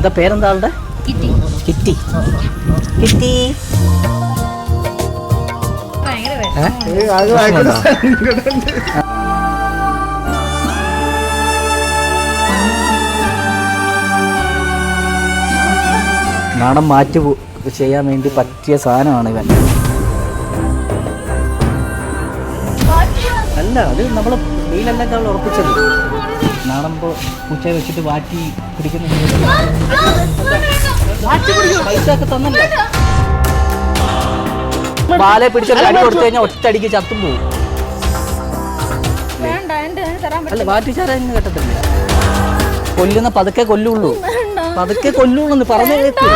എന്താ പേരെന്താ ആളുടെ? കിട്ടി. കിറ്റി കിറ്റി നാണം മാറ്റി ചെയ്യാൻ വേണ്ടി പറ്റിയ സാധനമാണ് ഇവൻ. അല്ല അത് നമ്മൾ വെയിലല്ലൊക്കെ ഉറപ്പിച്ചത്. നാടൻ പോ- പൂച്ചയെ വെച്ചിട്ട് വാറ്റി പിടിക്കുന്ന പാലെ പിടിച്ച പൈസ ഒക്കെ തന്നല്ലോ ബാലെ പിടിച്ചൊരു അടി കൊടുത്തു കഴിഞ്ഞാൽ ഒറ്റടിക്ക് ചത്തും പോകും അല്ല വാറ്റിച്ചാരും കേട്ടത്തില്ല കൊല്ലുന്ന പതുക്കെ കൊല്ലുള്ളൂ പതുക്കെ കൊല്ലുള്ളൂ പറഞ്ഞു കേൾക്ക്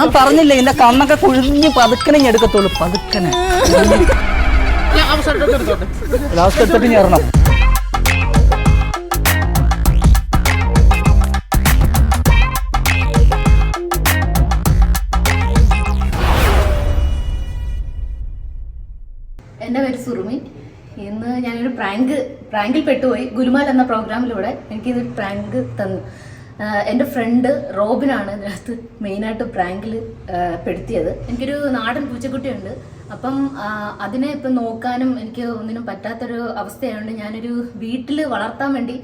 ഞാൻ പറഞ്ഞില്ലേ എന്റെ കണ്ണൊക്കെ കുഴിഞ്ഞ് പതുക്കനെ ഞാൻ എടുക്കത്തുള്ളൂ. പതുക്കനെ. ലാസ്റ്റ് എടുത്തിട്ട്? ഞേറണം എന്റെ പേര് സുറുമി. ഇന്ന് ഞാനൊരു പ്രാങ്ക് പ്രാങ്കിൽ പെട്ടുപോയി ഗുലുമാൽ എന്ന പ്രോഗ്രാമിലൂടെ എനിക്കിത് പ്രാങ്ക് തന്നു. എന്റെ ഫ്രണ്ട് റോബിനാണ് ഇതിനകത്ത് മെയിനായിട്ട് പ്രാങ്കിൽ പെടുത്തിയത്. എനിക്കൊരു നാടൻ പൂച്ചക്കുട്ടിയുണ്ട്. അപ്പം അതിനെ ഇപ്പം നോക്കാനും എനിക്ക് ഒന്നിനും പറ്റാത്തൊരു അവസ്ഥയായതുകൊണ്ട് ഞാനൊരു വീട്ടിൽ വളർത്താൻ വേണ്ടി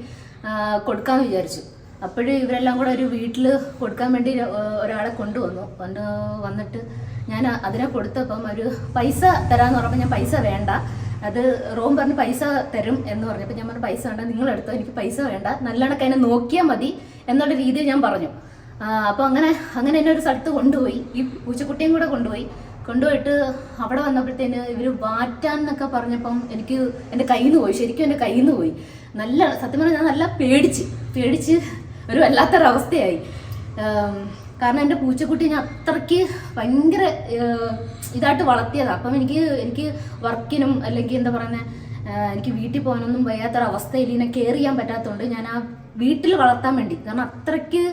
കൊടുക്കാമെന്ന് വിചാരിച്ചു. അപ്പോഴും ഇവരെല്ലാം കൂടെ ഒരു വീട്ടിൽ കൊടുക്കാൻ വേണ്ടി ഒരാളെ കൊണ്ടുവന്നു. കൊണ്ട് വന്നിട്ട് ഞാൻ അതിനെ കൊടുത്തപ്പം ഒരു പൈസ തരാമെന്ന് പറഞ്ഞപ്പോൾ ഞാൻ പൈസ വേണ്ട. അത് റോം പറഞ്ഞ് പൈസ തരും എന്ന് പറഞ്ഞപ്പോൾ ഞാൻ പറഞ്ഞു പൈസ വേണ്ട നിങ്ങളെടുത്തോ എനിക്ക് പൈസ വേണ്ട. നല്ലവണ്ണം നോക്കിയാൽ മതി. എന്നുള്ള രീതിയിൽ ഞാൻ പറഞ്ഞു. അപ്പോൾ അങ്ങനെ അങ്ങനെ എന്നെ ഒരു സ്ഥലത്ത് കൊണ്ടുപോയി. ഈ പൂച്ചക്കുട്ടിയും കൂടെ കൊണ്ടുപോയി. കൊണ്ടുപോയിട്ട് അവിടെ വന്നപ്പോഴത്തേന് ഇവർ വാറ്റാൻ എന്നൊക്കെ പറഞ്ഞപ്പം എനിക്ക് എന്റെ കയ്യിൽ നിന്ന് പോയി. ശരിക്കും എന്റെ കയ്യിൽ നിന്ന് പോയി. നല്ല സത്യം പറഞ്ഞാൽ ഞാൻ നല്ല പേടിച്ച് പേടിച്ച് ഒരു വല്ലാത്തൊരവസ്ഥയായി. കാരണം എന്റെ പൂച്ചക്കുട്ടി ഞാൻ അത്രയ്ക്ക് ഭയങ്കര ഇതായിട്ട് വളർത്തിയതാണ് അപ്പം എനിക്ക് എനിക്ക് വർക്കിനും അല്ലെങ്കിൽ എന്താ പറയുന്നത് എനിക്ക് വീട്ടിൽ പോകാനൊന്നും വയ്യാത്തൊരവസ്ഥയിൽ ഇതിനെ കെയർ ചെയ്യാൻ പറ്റാത്തതുകൊണ്ട് ഞാൻ ആ വീട്ടിൽ വളർത്താൻ വേണ്ടി. കാരണം അത്രയ്ക്ക്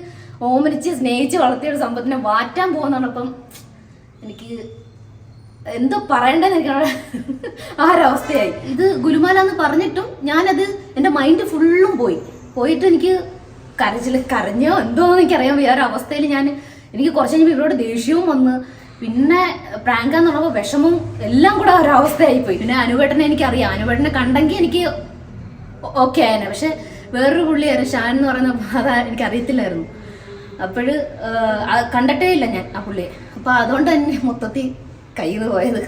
ഓമനിച്ച് സ്നേഹിച്ച് വളർത്തിയ ഒരു സംഭവത്തിനെ മാറ്റാൻ പോകുന്നതാണ് അപ്പം എനിക്ക് എന്തോ പറയണ്ടെന്ന് എനിക്ക് ആ ഒരവസ്ഥയായി ഇത് ഗുരുമാല എന്ന് പറഞ്ഞിട്ടും ഞാനത് എന്റെ മൈൻഡ് ഫുള്ളും പോയി. പോയിട്ട് എനിക്ക് കരച്ചിൽ കരഞ്ഞോ എന്തോ എന്ന് എനിക്കറിയാൻ വയ്യ. ഒരു അവസ്ഥയിൽ ഞാൻ എനിക്ക് കുറച്ച് കഴിഞ്ഞപ്പോൾ ഇവരോട് ദേഷ്യവും വന്ന് പിന്നെ പ്രാങ്കാന്ന് പറയുമ്പോൾ വിഷമവും എല്ലാം കൂടെ ഒരവസ്ഥയായി പോയി. പിന്നെ അനുവേട്ടനെ എനിക്കറിയാം. അനുവേട്ടനെ കണ്ടെങ്കിൽ എനിക്ക് ഓക്കെ ആയനെ. പക്ഷെ വേറൊരു പുള്ളിയായിരുന്നു ഷാൻ എന്ന് പറയുന്ന അത് എനിക്കറിയത്തില്ലായിരുന്നു. അപ്പോൾ കണ്ടിട്ടേ ഇല്ല ഞാൻ ആ പുള്ളിയെ. അപ്പോൾ അതുകൊണ്ട് തന്നെ മൊത്തത്തിൽ കയ്യിൽ നിന്ന് പോയത്.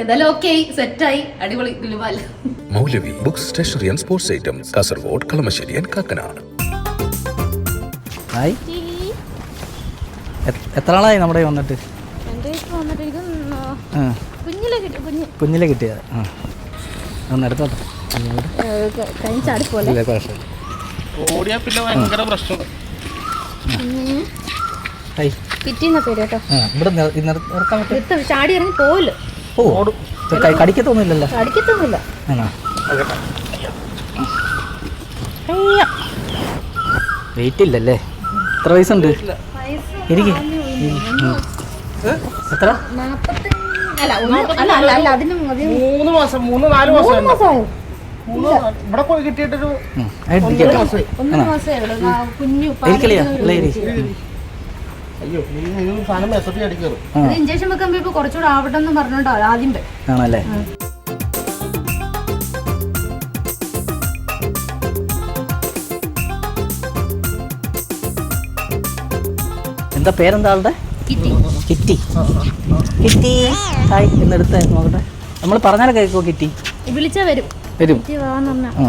എന്തായാലും ഓക്കെ ആയി സെറ്റായി അടിപൊളി ഗുലുമാല Moulavi books stationery and sports items Kasaragod Kalamassery and Kakkanad. Hi. എത്ര ആളായി നമ്മുടെ വന്നിട്ട്? കുഞ്ഞിലെ കിട്ടി കുഞ്ഞ്. കിട്ടിയത്. ആ. ഒന്ന് എടുത്തോട്ടെ കഴിഞ്ഞ ചാടിപ്പോലെ ഇല്ല കുഴപ്പമില്ല ഓടിയാ പിന്നെ ഭയങ്കര പ്രശ്നം. ഹായ് കിറ്റിന്ന പേര് കേട്ടോ. ഇവിടെ നിർത്താൻ പറ്റും ചാടി ഇറങ്ങി പോവില്ല ഓ ഇത് ക- കടിക്കത്തൊന്നുമില്ലല്ലോ. അടിക്കത്തൊന്നുമില്ല വെയിറ്റ് ഇല്ലല്ലേ? എത്ര വയസ്സുണ്ട്? ഇരിക്ക്. എത്ര? അല്ല അല്ല അല്ല അതിന് മൂന്ന് മാസം മൂന്ന് നാല് മാസം മൂന്ന് മാസമായോ? ഇവിടെ പോയി കിട്ടിയിട്ടൊരു ഇഞ്ചക്ഷൻ വെക്കുമ്പോ ഇപ്പൊ കുറച്ചുകൂടെ ആവട്ടെ എന്ന് പറഞ്ഞോണ്ടോ ആദ്യം. ആണല്ലേ? എന്താ പേരെന്താ ആളുടെ? കിറ്റി. കിറ്റി. കിറ്റി. ഹായ് എന്നെടുത്ത് നോക്കട്ടെ. നമ്മൾ പറഞ്ഞാലേ കേൾക്കോ കിറ്റി? വിളിച്ചാ വരും. വരും. ആ.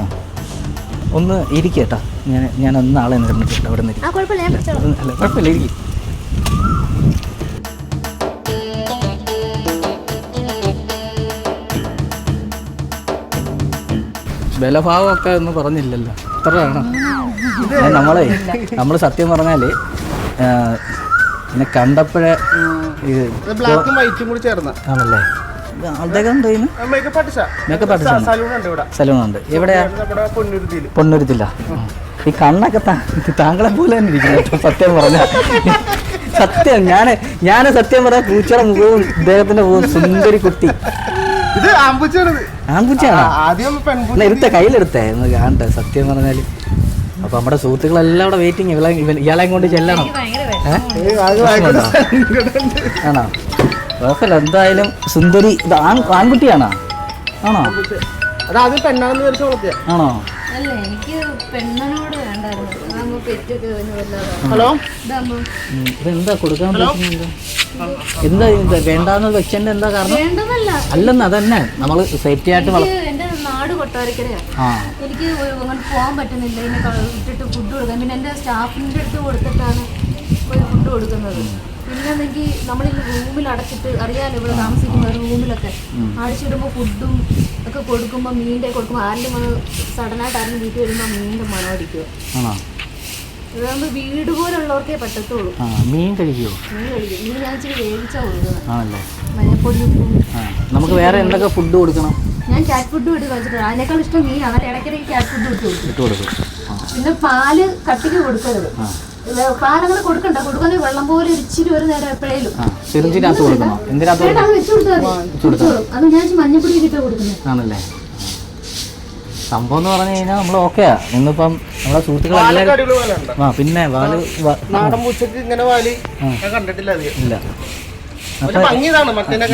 ഒന്ന് ഇരിക്കേട്ടാ ഞാൻ ഞാൻ ഒന്ന് ആളെ നിർമ്മിച്ചിട്ട് അവിടെ നിന്ന് അല്ല കുഴപ്പമില്ല ഇരിക്കും. ബലഭാവമൊക്കെ ഒന്നും പറഞ്ഞില്ലല്ലോ. എത്ര വേണം. നമ്മളെ നമ്മൾ സത്യം പറഞ്ഞാൽ എന്നെ കണ്ടപ്പോഴേ ഇത് ഇത് ബ്ലാക്കും വൈറ്റും കൂടി ചേർന്ന. ആണല്ലേ? അദ്ദേഹം സലൂണുണ്ട് എവിടെയാ? പൊന്നുരുത്തില്ല ഈ കണ്ണൊക്കെ താ- താങ്കളെ പോലെ തന്നെ ഇരിക്കുന്നു കേട്ടോ, സത്യം പറഞ്ഞ. സത്യം ഞാൻ ഞാൻ സത്യം പറയാം പൂച്ചയുടെ മുഖവും ഇദ്ദേഹത്തിന്റെ മുഖവും സുന്ദരി കുട്ടി. ഇത് എന്നാ എടുത്ത കയ്യിലെടുത്തേ. എന്ന് കാണട്ടെ സത്യം പറഞ്ഞാൽ. അപ്പൊ നമ്മുടെ സുഹൃത്തുക്കളെല്ലാം അവിടെ വെയിറ്റിംഗ് ഇവളെ ഇവൻ- ഇയാളെയും കൊണ്ട് ചെല്ലണം. ആണോ? കുഴപ്പമില്ല എന്തായാലും സുന്ദരി ഇത് ആൺ ആൺകുട്ടിയാണോ? ആണോ? പെണ്ണാണെന്ന് വിചാരിച്ച വളർത്തിയ. ആണോ? അല്ല എനിക്ക് പെണ്ണനോട് വേണ്ടായിരുന്നു. ഹലോ? ഇതെന്താ കൊടുക്കാൻ എന്താ ഇത് വേണ്ടാന്ന് വെച്ചതിന്റെ എന്താ കാരണം? അല്ലെന്ന് അതന്നെ. നമ്മൾ സേഫ്റ്റി ആയിട്ട് എന്റെ നാട് എനിക്ക് അങ്ങനെ പോകാൻ പറ്റുന്നില്ല. ഇതിനെ ഇട്ടിട്ട് ഫുഡ് കൊടുക്കാൻ. പിന്നെ എന്റെ സ്റ്റാഫിന്റെ അടുത്ത് കൊടുത്തിട്ടാണ് ഫുഡ് കൊടുക്കുന്നത്. പിന്നെ നമ്മളിന്ന് നമ്മൾ ഈ റൂമിൽ അടച്ചിട്ട് അറിയാലോ ഇവിടെ താമസിക്കുന്ന റൂമിലൊക്കെ. അടച്ചിടുമ്പോൾ ഫുഡും ഒക്കെ കൊടുക്കുമ്പോൾ മീന്റെ കൊടുക്കുമ്പോൾ വന്ന് സഡനായിട്ട് ആരും വീട്ടിൽ വരുമ്പോൾ മീന്റെ മണം അടിക്കുക അതാകുമ്പോൾ വീട് പോലുള്ളവർക്കേ പറ്റത്തുള്ളൂ. മീൻ കഴിക്കുമോ മീൻ കഴിക്കും. മീൻ ഞാൻ ഇച്ചിരി വേവിച്ചാൽ കൊടുക്കുന്നത്. ആണല്ലോ? മഞ്ഞപ്പൊടി നമുക്ക് വേറെ എന്തൊക്കെ ഫുഡ് കൊടുക്കണം? ഞാൻ ക്യാറ്റ് ഫുഡ് ഇട്ട് കഴിച്ചിട്ടുണ്ട് അതിനേക്കാൾ ഇഷ്ടം മീനാണ്. അവരുടെ ഇടയ്ക്കിടയ്ക്ക് ക്യാറ്റ് ഫുഡ് ഇട്ട് കൊടുക്കും. പിന്നെ പാൽ കട്ടിക്ക് കൊടുക്കരുത്. കൊടുക്കണ്ട. കൊടുക്കുന്ന വെള്ളം പോലെ ഒരു ഇച്ചിരി ഒരു നേരം എപ്പോഴേലും. ആ സിറിഞ്ചിനകത്ത് കൊടുക്കണോ എന്തിനകത്ത് അത് വെച്ച് കൊടുത്താൽ മതി. അത് ഞാൻ മഞ്ഞപ്പൊടി കൊടുക്കുന്നത്. ആണല്ലേ? സംഭവം എന്ന് പറഞ്ഞു കഴിഞ്ഞാൽ നമ്മൾ ഓക്കെയാ. ഇന്നിപ്പം നമ്മളെ ഉണ്ട് ആ പിന്നെ വാൽ നാടൻ പൂച്ചക്ക് ഇങ്ങനെ വാൽ ഞാൻ കണ്ടിട്ടില്ല ഇല്ല.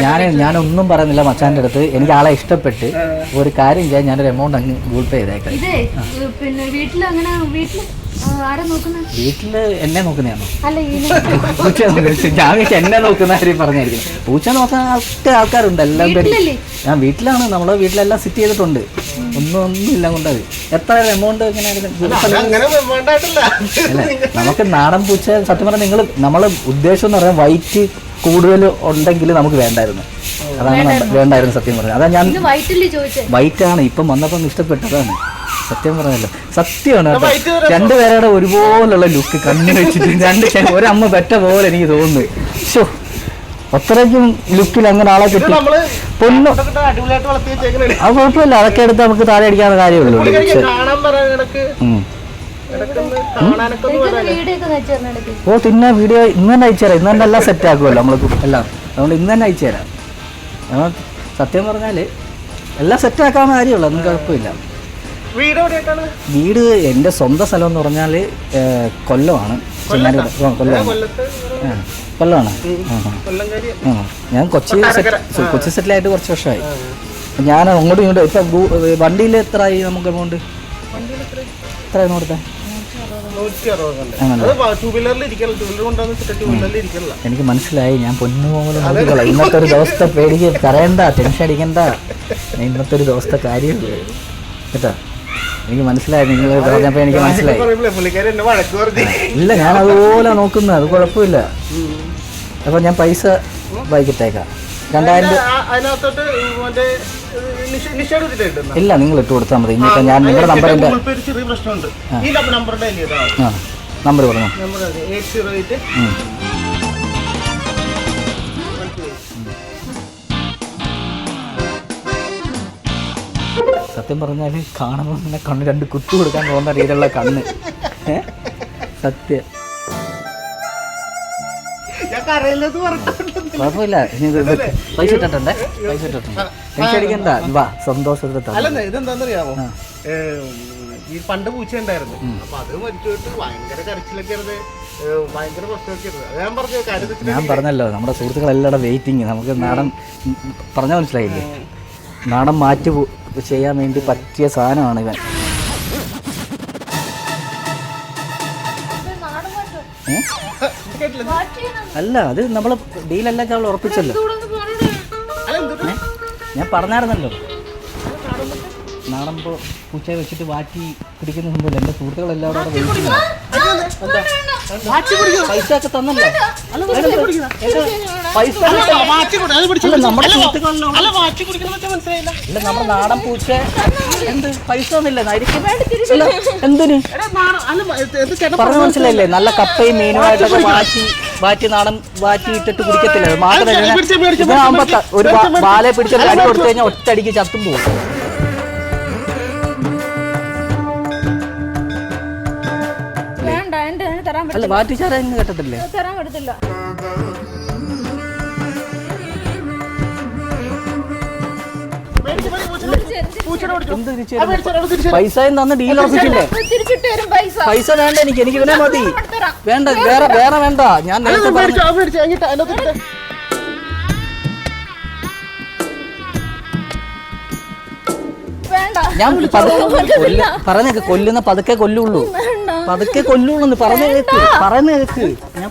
ഞാൻ ഞാനൊന്നും പറയുന്നില്ല മച്ചാന്റെ അടുത്ത്. എനിക്ക് ആളെ ഇഷ്ടപ്പെട്ട് ഒരു കാര്യം ചെയ്യാൻ ഞാനൊരു എമൗണ്ട് അങ്ങ് ഗൂഗിൾ പേ ചെയ്തേക്കാം. ഇതേ പിന്നെ വീട്ടിൽ അങ്ങനെ വീട്ടിൽ വീട്ടിൽ എന്നെ നോക്കുന്നതാണോ? പൂച്ച ഞാൻ വിചാരിച്ചു എന്നെ നോക്കുന്ന കാര്യം പറഞ്ഞായിരിക്കും. പൂച്ച നോക്കാൻ ഒക്കെ ആൾക്കാരുണ്ട് എല്ലാം പേര്. ഞാൻ വീട്ടിലാണ് നമ്മളെ വീട്ടിലെല്ലാം സിറ്റ് ചെയ്തിട്ടുണ്ട്. ഒന്നും ഒന്നും ഇല്ല കൊണ്ടത് എത്ര എമൗണ്ട് വേണ്ടായിട്ടില്ല നമുക്ക് നാടൻ പൂച്ച സത്യം പറഞ്ഞാൽ നിങ്ങൾ നമ്മളെ ഉദ്ദേശം എന്ന് പറയാൻ വൈറ്റ് കൂടുതൽ ഉണ്ടെങ്കിൽ നമുക്ക് വേണ്ടായിരുന്നു. അതാണ് വേണ്ടായിരുന്നു. സത്യം പറഞ്ഞത്. അതാ ഞാൻ ഇന്ന് വൈറ്റില്ലേ ചോദിച്ചേ? വൈറ്റ് ആണ് ഇപ്പം വന്നപ്പം ഇഷ്ടപ്പെട്ടതാണ്. സത്യം പറഞ്ഞല്ലോ സത്യമാണ് കേട്ടോ. രണ്ടുപേരുടെ ഒരുപോലുള്ള ലുക്ക് കണ്ണു വെച്ചിട്ട് രണ്ട് ഒരമ്മ പെറ്റ പോലെ എനിക്ക് തോന്നുന്നു. ഷോ അത്രയ്ക്കും ലുക്കിൽ അങ്ങനെ ആളെ കിട്ടി. നമ്മൾ പൊന്നു അത് കുഴപ്പമില്ല അതൊക്കെ എടുത്ത് നമുക്ക് താഴെ അടിക്കാവുന്ന കാര്യമുള്ളൂ. ഓ പിന്നെ വീഡിയോ ഇന്ന് തന്നെ അയച്ചു തരാം. ഇന്ന് തന്നെ എല്ലാം സെറ്റ് ആക്കുമല്ലോ നമ്മൾ എല്ലാം. അതുകൊണ്ട് ഇന്ന് തന്നെ അയച്ചു തരാം. സത്യം പറഞ്ഞാൽ എല്ലാം സെറ്റ് ആക്കാവുന്ന കാര്യമുള്ളൂ. അതൊന്നും കുഴപ്പമില്ല. വീട് എവിടെയായിട്ടാണ് വീട് എന്റെ സ്വന്തം സ്ഥലം എന്ന് പറഞ്ഞാൽ കൊല്ലമാണ്. കൊല്ലമാണ്. കൊല്ലമാണ്. ഞാൻ കൊച്ചി കൊച്ചി സെറ്റിലായിട്ട് കുറച്ച് വർഷമായി. ഞാൻ അങ്ങോട്ടും ഇങ്ങോട്ടും ഇപ്പം വണ്ടിയിൽ എത്ര ആയി നമുക്ക് എമൗണ്ട് കൊടുത്തേ ടൂ വീലറിൽ ഇരിക്കല എനിക്ക് മനസ്സിലായി ഞാൻ പൊന്നുപോലെ നോക്കിക്കോളാം. ഇന്നത്തെ ഒരു ദിവസത്തെ പേടിക്ക് കരയണ്ട ടെൻഷൻ അടിക്കണ്ട. ഇന്നത്തെ ഒരു ദിവസത്തെ കാര്യമുള്ളൂ കേട്ടോ? എനിക്ക് മനസ്സിലായി നിങ്ങൾ പറഞ്ഞപ്പോൾ എനിക്ക് മനസ്സിലായി. പറഞ്ഞു ഇല്ല ഞാൻ അതുപോലെ നോക്കുന്നത് അത് കുഴപ്പമില്ല. അപ്പോൾ ഞാൻ പൈസ ബൈക്കിട്ടേക്കാം രണ്ടായിരം ഇല്ല നിങ്ങൾ ഇട്ട് കൊടുത്താൽ മതി. ഇനിയിപ്പോൾ ഞാൻ നിങ്ങളുടെ നമ്പർ എന്റെ ഗൂഗിൾ സത്യം പറഞ്ഞാൽ കാണുമ്പോൾ തന്നെ കണ്ണ് രണ്ട് കുത്തു കൊടുക്കാൻ പോകുന്ന രീതിയിലുള്ള കണ്ണ്. സത്യം. കുഴപ്പമില്ല. പൈസ ഇട്ടിട്ടുണ്ടേ. പൈസ ഇട്ടിട്ടുണ്ട്. ടെൻഷൻ അടിക്കണ്ട. വാ സന്തോഷത്തിൽ ഏ, ഈ പണ്ട് പൂച്ച ഉണ്ടായിരുന്നു അപ്പൊ അത് മരിച്ചുപോയിട്ട് ഭയങ്കര കരച്ചിലൊക്കെ ആയിരുന്നു ഭയങ്കര പ്രശ്നമൊക്കെ ഞാൻ പറഞ്ഞല്ലോ നമ്മുടെ സുഹൃത്തുക്കളെല്ലാം വെയിറ്റിംഗ്. നമുക്ക് നാടൻ പറഞ്ഞാൽ മനസ്സിലായില്ലേ? നാടൻ മാറ്റി പോ- ചെയ്യാൻ വേണ്ടി പറ്റിയ സാധനമാണ് ഇവൻ അല്ല അത് നമ്മൾ ഡീലെല്ലാം അവൾ ഉറപ്പിച്ചല്ലോ ഞാൻ പറഞ്ഞായിരുന്നല്ലോ നാടമ്പോ പൂച്ചയെ വെച്ചിട്ട് വാറ്റി പിടിക്കുന്ന സംഭവം എന്റെ സുഹൃത്തുക്കളെല്ലാം അവിടെ വെയിറ്റിംഗ് പൈസ ഒക്കെ തന്നല്ലോ. നമ്മുടെ നാടൻ പൂച്ച എന്ത്? പൈസ ഒന്നുമില്ല എന്തിന്? പറഞ്ഞ മനസ്സിലായില്ലേ? നല്ല കപ്പയും മീനുമായിട്ടൊക്കെ വാറ്റി വാറ്റി നാടൻ വാറ്റി ഇട്ടിട്ട് കുടിക്കത്തില്ല? മാത്രമല്ല ഒരു ബാലെ പിടിച്ചിട്ട് അടി കൊടുത്തു കഴിഞ്ഞാൽ ഒറ്റയടിക്ക് ചത്തും പോകും. എന്ത് തിരിച്ചു ആ, മേടിച്ചോ, അത് തിരിച്ചു തരാം. പൈസയും തന്ന് ഡീൽ ഓഫീസിലെ തിരിച്ചിട്ട് തരും പൈസ. പൈസ വേണ്ട എനിക്ക് എനിക്ക് ഇവനെ മതി. വേണ്ട വേറെ വേറെ വേണ്ട. ഞാൻ നേരത്തെ പറഞ്ഞു ഞാൻ പറഞ്ഞേക്ക് കൊല്ലുന്ന പതുക്കെ കൊല്ലുള്ളൂ. പതുക്കെ കൊല്ലുള്ളൂ പറഞ്ഞു കേക്ക് പറഞ്ഞു കേക്ക്. ഞാൻ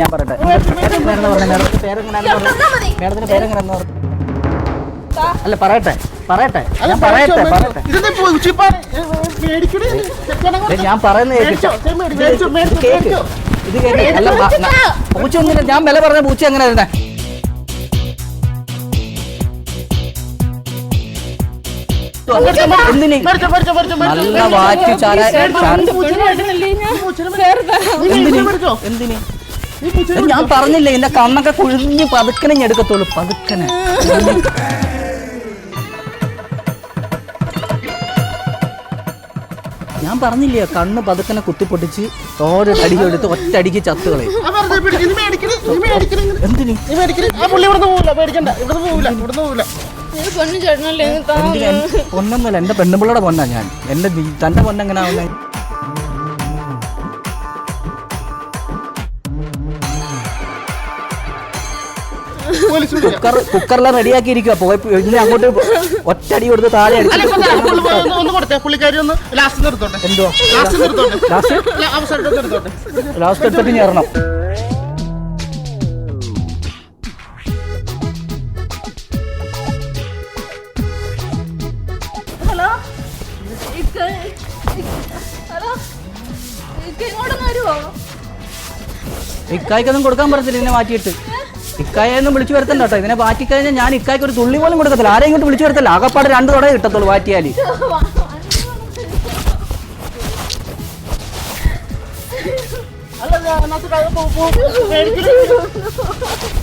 ഞാൻ പറയട്ടെ. മേഡത്തിന്റെ അല്ല പറയട്ടെ പറയട്ടെ. ഞാൻ പറയട്ടെ. പറയട്ടെ. ഞാൻ പറയുന്ന കേക്ക്. ഇത് അല്ല പൂച്ച? ഒന്നില്ല ഞാൻ വില പറഞ്ഞ പൂച്ച എങ്ങനെ തരുന്നേ എന്തിന്? മേടിച്ചോ, മേടിച്ചോ, മേടിച്ചോ, മേടിച്ചോ. നല്ല വാറ്റ് ചാര ചാര- നീ പൂച്ചനെ മേടിച്ചോ. എന്തിന്? നീ പൂച്ചനെ ഇത് ഞാൻ പറഞ്ഞില്ലേ എന്റെ കണ്ണൊക്കെ കുഴിഞ്ഞ് പതുക്കനെ ഞാൻ എടുക്കത്തുള്ളൂ. പതുക്കനെ. ഞാൻ പറഞ്ഞില്ലേ കണ്ണ് പതുക്കനെ കുത്തിപ്പൊട്ടിച്ച് ഓരോ അടികൾ എടുത്ത് ഒറ്റ അടിക്ക് ചത്ത് കളയും. എന്തിന്? പൊന്നൊന്നുമല്ല എന്റെ പെണ്ണുപിള്ളയുടെ പൊന്നാ ഞാൻ. എന്റെ തന്റെ പൊന്നെങ്ങനെ ആവുന്നേ കുക്കർ കുക്കറെല്ലാം റെഡിയാക്കി ഇരിക്കുക പോയി ഇനി അങ്ങോട്ട് ഒറ്റടി കൊടുത്ത് താഴെ ഒന്ന് ഒന്ന് കൊടുത്തേ. പുള്ളിക്കാരി ഒന്ന് ലാസ്റ്റ് നിർത്തോട്ടെ എന്തുവാ? ലാസ്റ്റ് നിർത്തോട്ടെ ലാസ്റ്റ് നിർത്തോട്ടെ ലാസ്റ്റ് എടുത്തിട്ട്. ഞെറണം ഇക്കായ്ക്കൊന്നും കൊടുക്കാൻ പറഞ്ഞില്ല ഇതിനെ മാറ്റിയിട്ട്. ഇക്കായൊന്നും വിളിച്ചു വരുത്തണ്ട കേട്ടോ. ഇതിനെ കഴിഞ്ഞാൽ ഞാൻ ഇക്കായ്ക്ക് ഒരു തുള്ളി പോലും കൊടുക്കത്തില്ല. ആരെയും ഇങ്ങോട്ട് വിളിച്ചു വരുത്തല്ല. ആകപ്പാട് രണ്ട് തുടയെ കിട്ടത്തുള്ളൂ മാറ്റിയാൽ അല്ല ഞാൻ അതിനകത്ത് കൈ പോ- പോ-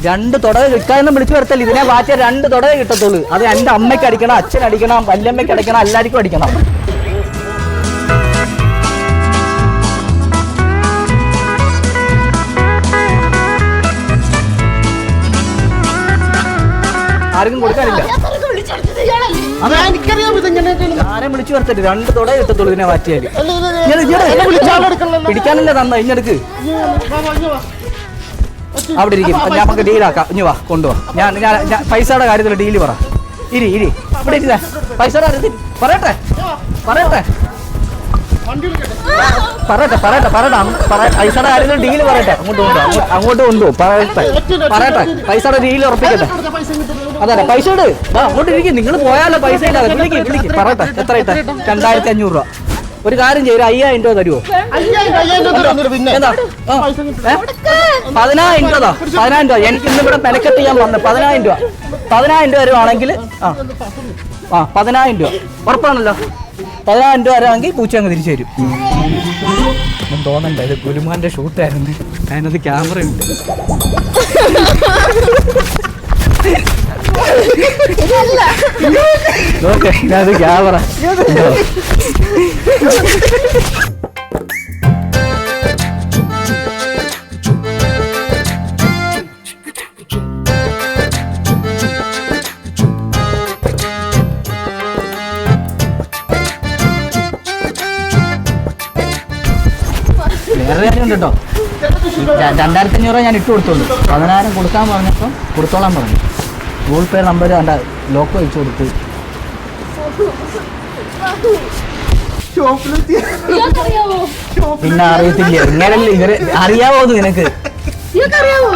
രണ്ട് തുടക കിട്ടാന്ന് വിളിച്ചു വരത്തല്ല. ഇതിനെ വാറ്റിയ രണ്ട് തുടക കിട്ടത്തുള്ളൂ. അത് എന്റെ അമ്മയ്ക്ക് അടിക്കണം അച്ഛൻ അടിക്കണം വല്യമ്മയ്ക്ക് അടിക്കണം എല്ലാവർക്കും അടിക്കണം. ആർക്കും കൊടുക്കാനില്ല. ആരെയും വിളിച്ചു വരുത്തരുത്? രണ്ട് തുടയെ കിട്ടത്തുള്ളൂ ഇതിനെ മാറ്റിയാൽ പിടിക്കാനല്ലേ തന്ന? ഇഞ്ഞെടുക്ക്. അവിടെ ഇരിക്കും. ഞാൻ നമുക്ക് ഡീലാക്കാം ഇനി വാ കൊണ്ടുവാ. ഞാൻ ഞാൻ ഞാൻ പൈസയുടെ കാര്യത്തിൽ ഡീൽ പറ. ഇരി ഇരി. ഇവിടെ ഇരി പൈസയുടെ കാര്യത്തിൽ പറയട്ടെ? പറയട്ടെ? പറയട്ടെ പറയട്ടെ പറയട്ടെ. അങ്ങ് പറയ- പൈസയുടെ കാര്യത്തിൽ ഡീൽ പറയട്ടെ. അങ്ങോട്ട് കൊണ്ടുപോ അങ്ങോട്ട് കൊണ്ടുപോ പറയട്ടെ പറയട്ടെ. പൈസയുടെ ഡീൽ ഉറപ്പിക്കട്ടെ. അതെ പൈസ ഇട്. വാ അങ്ങോട്ട് ഇരിക്കും. നിങ്ങൾ പോയാലോ പൈസ ഇല്ലാതെ വിളിക്ക് വിളിക്ക്. പറയട്ടെ എത്ര രണ്ടായിരത്തി അഞ്ഞൂറ് രൂപ. ഒരു കാര്യം ചെയ്യും അയ്യായിരം രൂപ തരുമോ എന്താ? പതിനായിരം രൂപ. പതിനായിരം രൂപ. എനിക്ക് ഇന്ന് ഇവിടെ മെനക്കെട്ട് ഞാൻ വന്നത് പതിനായിരം രൂപ. പതിനായിരം രൂപ വരുവാണെങ്കിൽ ആ ആ പതിനായിരം രൂപ. ഉറപ്പാണല്ലോ? പതിനായിരം രൂപ വരാമെങ്കിൽ പൂച്ച അങ്ങ് തിരിച്ചു തരും ഒന്നും തോന്നണ്ട ഇത് ഗുരുമാന്റെ ഷൂട്ടായിരുന്നു അതിനകത്ത് ക്യാമറ ഉണ്ട്. നോക്കേ ഇതിനകത്ത് ക്യാമറ ഉണ്ട് കേട്ടോ രണ്ടായിരത്തി അഞ്ഞൂറ് ഞാൻ ഇട്ട് കൊടുത്തോളൂ. പതിനായിരം കൊടുക്കാൻ പറഞ്ഞപ്പം കൊടുത്തോളാൻ പറഞ്ഞു. ഗൂഗിൾ പേ നമ്പർ കണ്ട ലോക്ക് വെച്ച് കൊടുത്ത്. പിന്നെ അറിയത്തില്ല. ഇങ്ങനെ ഇവർ അറിയാവോ നിനക്ക്? ഇയാൾക്കറിയാവോ?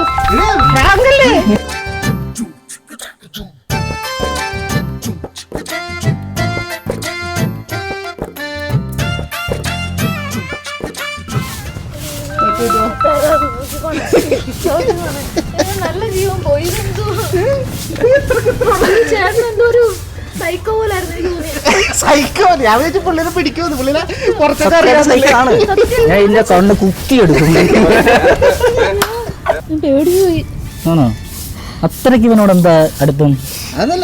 ചേട്ടൻ എന്തോ ഒരു സൈക്കോ പോലായിരുന്നു എനിക്ക് തോന്നിയത്. സൈക്കോ ഞാൻ വിചാരിച്ചു പുള്ളിനെ പിടിക്കുമെന്ന്. പുള്ളിനെ കുറച്ചൊക്കെ സത്യമായിട്ട് അറിയാം സത്യമാണ്. ഞാൻ ഇതിന്റെ കണ്ണ് കുത്തി എടുക്കും ഞാൻ പേടിച്ചുപോയി. ആണോ? അത്രയ്ക്ക് ഇവനോട് എന്താ അടുപ്പം? അതല്ല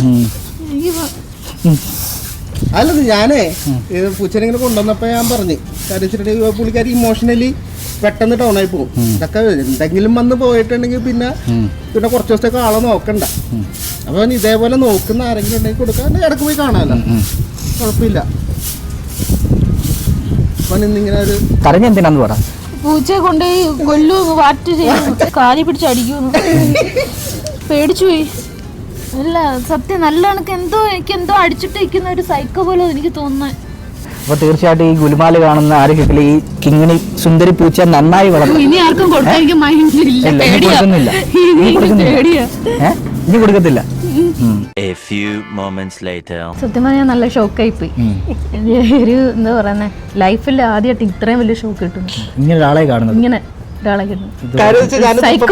ഉം. എനിക്ക് ഞാനേ പൂച്ചനെ ഇങ്ങനെ കൊണ്ടുവന്നപ്പോ ഞാൻ പറഞ്ഞു കാരണം വെച്ചിട്ടുണ്ടെങ്കിൽ പുള്ളിക്കാരി ഇമോഷണലി പെട്ടെന്ന് ഡൗൺ ആയി പോകും. ഇതൊക്കെ എന്തെങ്കിലും വന്ന് പോയിട്ടുണ്ടെങ്കിൽ പിന്നെ പിന്നെ കുറച്ച് ദിവസത്തേക്ക് ആളെ നോക്കണ്ട. അപ്പൊ ഇതേപോലെ നോക്കുന്ന ആരെങ്കിലും ഉണ്ടെങ്കിൽ കൊടുക്കാൻ ഇടയ്ക്ക് പോയി കാണാമല്ലോ. കുഴപ്പമില്ല. പൂച്ച കൊണ്ട് ഒരു കരഞ്ഞെന്തിനാന്ന് പറ. പൂച്ച കൊണ്ടുപോയി കൊല്ലുന്നു വാറ്റ് ചെയ്യുന്നു കാലി പിടിച്ച് അടിക്കുന്നു പേടിച്ചു പോയി. അല്ല സത്യം നല്ല കണക്ക്. എന്തോ എനിക്ക് എന്തോ അടിച്ചിട്ട് ഇരിക്കുന്ന ഒരു സൈക്കോ പോലെ എനിക്ക് തോന്നുന്നത് അപ്പൊ തീർച്ചയായിട്ടും ഈ ഗുലുമാൽ കാണുന്ന ആരോഗ്യത്തിൽ ഈ കിങ്ങിണി സുന്ദരി പൂച്ച നന്നായി വളർന്നു. ഇനി ആർക്കും കൊടുക്കുന്നില്ല. ഇനി കൊടുക്കത്തില്ല. A few moments later. സത്യം പറഞ്ഞാൽ നല്ല ഷോക്കായി പോയി. ഒരു എന്താ പറയുന്നത് ലൈഫിൽ ആദ്യമായിട്ട് ഇത്രയും വലിയ ഷോക്ക് കിട്ടുന്നു. ഇങ്ങനെ ഒരാളെ കാണുന്നത്. ഇങ്ങനെ. ഒരാളെ കിട്ടുന്നു കാര്യം വെച്ചാൽ ഞാനിപ്പോ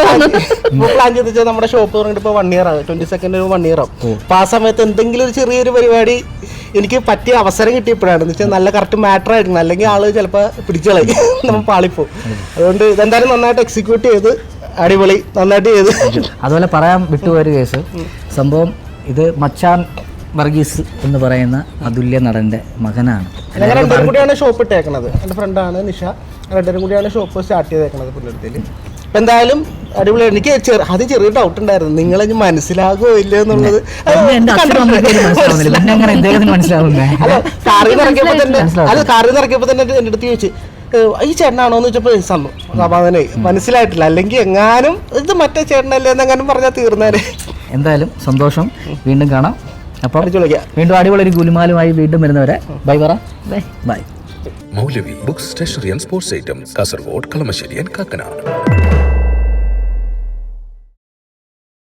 പ്ലാൻ. ചെയ്ത് നമ്മുടെ ഷോപ്പ് തുടങ്ങിയിട്ട് ഇപ്പൊ വൺ ഇയർ ആണ് ട്വന്റി സെക്കൻഡ് വൺ ഇയർ ആവും. അപ്പൊ ആ സമയത്ത് എന്തെങ്കിലും ഒരു ചെറിയൊരു പരിപാടി എനിക്ക് പറ്റിയ അവസരം കിട്ടിയപ്പോഴാണ്. എന്ന് വെച്ചാൽ നല്ല കറക്റ്റ് മാറ്റർ ആയിരുന്നു അല്ലെങ്കിൽ ആൾ ചിലപ്പോൾ പിടിച്ചളയും നമ്മൾ പാളിപ്പോവും. അതുകൊണ്ട് ഇതെന്തായാലും നന്നായിട്ട് എക്സിക്യൂട്ട് ചെയ്ത് അടിപൊളി. നന്നായിട്ട് ചെയ്ത്. അതുപോലെ പറയാൻ വിട്ടുപോയൊരു കേസ് സംഭവം ഇത് മച്ചാൻ വർഗീസ് എന്ന് പറയുന്ന അതുല്യ നടന്റെ മകനാണ്. ഞങ്ങൾ രണ്ടുപേരും കൂടിയാണ് ഷോപ്പ് ഇട്ടേക്കണത്. എന്റെ ഫ്രണ്ടാണ് നിഷ. രണ്ടുപേരും കൂടിയാണ് ഷോപ്പ് സ്റ്റാർട്ട് ചെയ്തേക്കുന്നത് പുള്ളിടത്തിൽ അപ്പം എന്തായാലും അടിപൊളി എനിക്ക് ചെറു ആദ്യം ചെറിയ ഡൗട്ട് ഉണ്ടായിരുന്നു. നിങ്ങൾ ഇനി മനസ്സിലാകുമോ ഇല്ലയോ എന്നുള്ളത്. എന്നെ എന്റെ അച്ഛനും അമ്മയ്ക്കും മനസ്സിലാവുന്നില്ല. പിന്നെ എങ്ങനെ ഇദ്ദേഹത്തിന് മനസ്സിലാവുന്നേ? അല്ല കാറിൽ നിന്ന് ഇറക്കിയപ്പോ തന്നെ എന്റെ അല്ല കാറിൽ നിന്ന് ഇറങ്ങിയപ്പോ തന്നെ എന്റെ അടുത്ത് ചോദിച്ചു "ഏ, ഈ ചേട്ടനാണോ? എന്ന് വെച്ചപ്പോ സന്നു സമാധാനായി. മനസ്സിലായിട്ടില്ല. അല്ലെങ്കിൽ എങ്ങാനും ഇത് മറ്റേ ചേട്ടനല്ലേ എന്നെങ്ങാനും പറഞ്ഞാൽ തീർന്നേനെ. എന്തായാലും സന്തോഷം. വീണ്ടും കാണാം. അപ്പം വീണ്ടും അടിപൊളി ഒരു ഗുലുമാലുമായി വീണ്ടും വരുന്നവരെ. ബൈ പറ. Bye. Bye. Moulavi books stationery and sports items Kasaragod Kalamassery and Kakkanad.